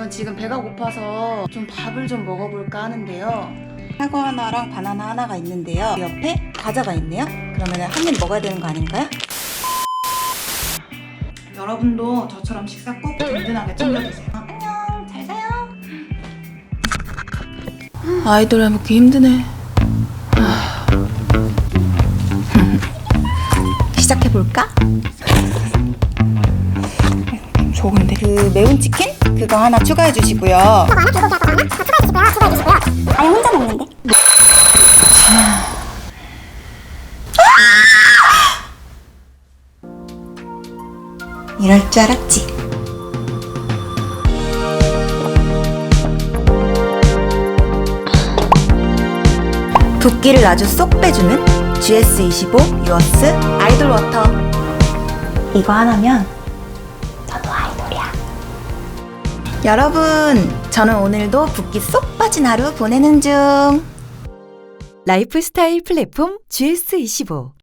전 지금 배가 고파서 좀 밥을 좀 먹어볼까 하는데요. 사과 하나랑 바나나 하나가 있는데요. 그 옆에 과자가 있네요. 그러면 한 입 먹어야 되는 거 아닌가요? 여러분도 저처럼 식사 꼭 든든하게 챙겨 드세요. 안녕, 잘 자요. 아이돌 해먹기 힘드네. 시작해 볼까? 좋은데. 그 매운 치킨 그거 하나 추가해 주시고요. 아니 혼자 먹는데 이럴 줄 알았지. 붓기를 아주 쏙 빼주는 GS25 유어스 아이돌 워터. 이거 하나면 여러분, 저는 오늘도 붓기 쏙 빠진 하루 보내는 중. 라이프 스타일 플랫폼 GS25